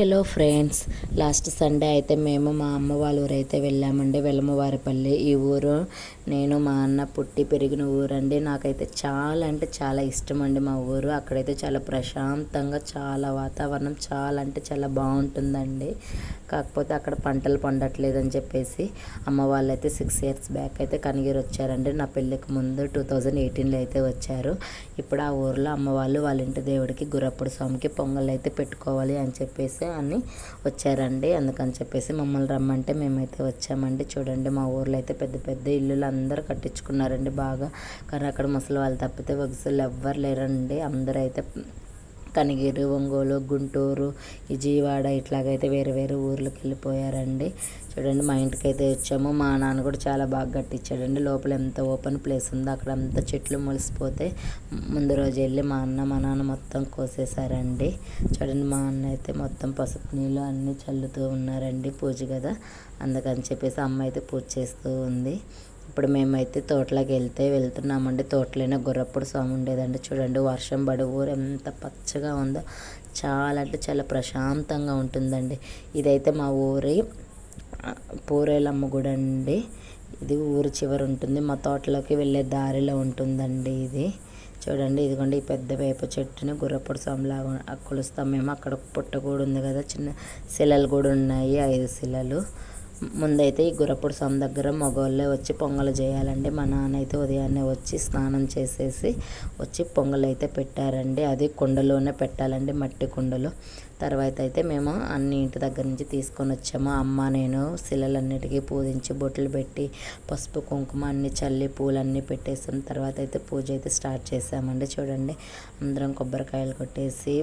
Hello friends last Sunday అయితే మేము మా అమ్మ వాళ్ళ ఊరు అయితే వెళ్ళామండి. వెల్లమవారిపల్లి ఈ ఊరు. నేను మా అన్న పుట్టి పెరిగిన ఊరండి. నాకైతే చాలా అంటే చాలా ఇష్టం అండి మా ఊరు. అక్కడైతే చాలా ప్రశాంతంగా చాలా వాతావరణం చాలా అంటే చాలా బాగుంటుందండి. కాకపోతే అక్కడ పంటలు పండట్లేదని చెప్పేసి అమ్మ వాళ్ళు అయితే సిక్స్ ఇయర్స్ బ్యాక్ అయితే కనిగిరి వచ్చారండి. నా పెళ్ళికి ముందు టూ థౌజండ్ ఎయిటీన్లో అయితే వచ్చారు. ఇప్పుడు ఆ ఊర్లో అమ్మ వాళ్ళు వాళ్ళ ఇంటి దేవుడికి గురప్పుడు స్వామికి పొంగల్ అయితే పెట్టుకోవాలి అని చెప్పేసి అని వచ్చారండి. అందుకని చెప్పేసి మమ్మల్ని రమ్మంటే మేమైతే వచ్చామండి. చూడండి మా ఊర్లో అయితే పెద్ద పెద్ద ఇల్లులు అందరూ కట్టించుకున్నారండి బాగా. కానీ అక్కడ ముసలి వాళ్ళు తప్పితే వగసులు ఎవ్వరు లేరండి. అందరూ అయితే కనిగిరి ఒంగోలు గుంటూరు విజయవాడ ఇట్లాగైతే వేరే వేరే ఊర్లకు వెళ్ళిపోయారండి. చూడండి మా ఇంటికి అయితే వచ్చాము. మా నాన్న కూడా చాలా బాగా కట్టించాడండి. లోపల ఎంత ఓపెన్ ప్లేస్ ఉందో అక్కడ అంతా చెట్లు మొలిసిపోతే ముందు రోజు వెళ్ళి మా అన్న మా నాన్న మొత్తం కోసేసారండి చూడండి మా అన్న అయితే మొత్తం పసుపు నీళ్ళు అన్నీ చల్లుతూ ఉన్నారండి పూజ కదా అందుకని చెప్పేసి అమ్మ అయితే పూజ చేస్తూ ఉంది. ఇప్పుడు మేమైతే తోటలోకి వెళ్తే వెళ్తున్నామండి. తోటలోనే గుర్రప్పుడు స్వామి ఉండేదండి. చూడండి వర్షం పడి ఊరు ఎంత పచ్చగా ఉందో. చాలా అంటే చాలా ప్రశాంతంగా ఉంటుందండి. ఇదైతే మా ఊరి పూరేలమ్మ గుడి అండి. ఇది ఊరి చివరి ఉంటుంది. మా తోటలోకి వెళ్ళే దారిలో ఉంటుందండి ఇది. చూడండి ఇదిగోండి ఈ పెద్ద వేప చెట్టుని గుర్రప్పుడు స్వామిలాగా కొలుస్తాం మేము. అక్కడ పుట్ట కూడా ఉంది కదా చిన్న శిలలు కూడా ఉన్నాయి ఐదు శిలలు. ముందైతే ఈ గురప్పుడు స్వామి దగ్గర మగవాళ్ళే వచ్చి పొంగలు చేయాలండి. మా నాన్న అయితే ఉదయాన్నే వచ్చి స్నానం చేసేసి వచ్చి పొంగలు అయితే పెట్టారండి. అది కుండలోనే పెట్టాలండి మట్టి కుండలో. తర్వాత అయితే మేము అన్ని ఇంటి దగ్గర నుంచి తీసుకొని వచ్చాము. అమ్మ నేను శిలలన్నిటికీ పూజించి బొట్లు పెట్టి పసుపు కుంకుమ అన్ని చల్లి పూలన్నీ పెట్టేసాం. తర్వాత అయితే పూజ అయితే స్టార్ట్ చేసామండి. చూడండి అందరం కొబ్బరికాయలు కొట్టేసి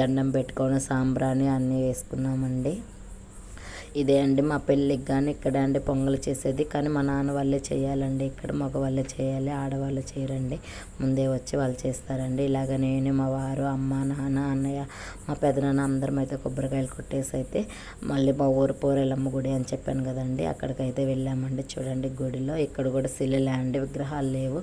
దండం పెట్టుకొని సాంబ్రాణి అన్నీ వేసుకున్నామండి. ఇదే అండి మా పెళ్ళికి కానీ ఇక్కడ అండి పొంగల్ చేసేది. కానీ మా నాన్న వాళ్ళే చేయాలండి. ఇక్కడ మగవాళ్ళే చేయాలి ఆడవాళ్ళు చేయరండి. ముందే వచ్చి వాళ్ళు చేస్తారండి. ఇలాగ నేను మా వారు అమ్మ నాన్న అన్నయ్య మా పెదనాన్న అందరం అయితే కొబ్బరికాయలు కొట్టేసి అయితే మళ్ళీ మా ఊరు పోరేలమ్మ గుడి అని చెప్పాను కదండి. అక్కడికైతే వెళ్ళామండి. చూడండి గుడిలో ఇక్కడ కూడా శిలలాంటి విగ్రహాలు లేవు.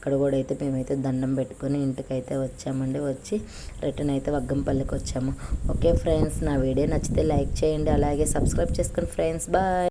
అక్కడ కూడా అయితే మేమైతే దండం పెట్టుకొని ఇంటికైతే వచ్చామండి. వచ్చి రిటర్న్ అయితే వగ్గంపల్లికి వచ్చాము ఓకే ఫ్రెండ్స్ నా వీడియో నచ్చితే లైక్ చేయండి. అలాగే సబ్స్క్రైబ్ చేసుకోండి ఫ్రెండ్స్ బాయ్.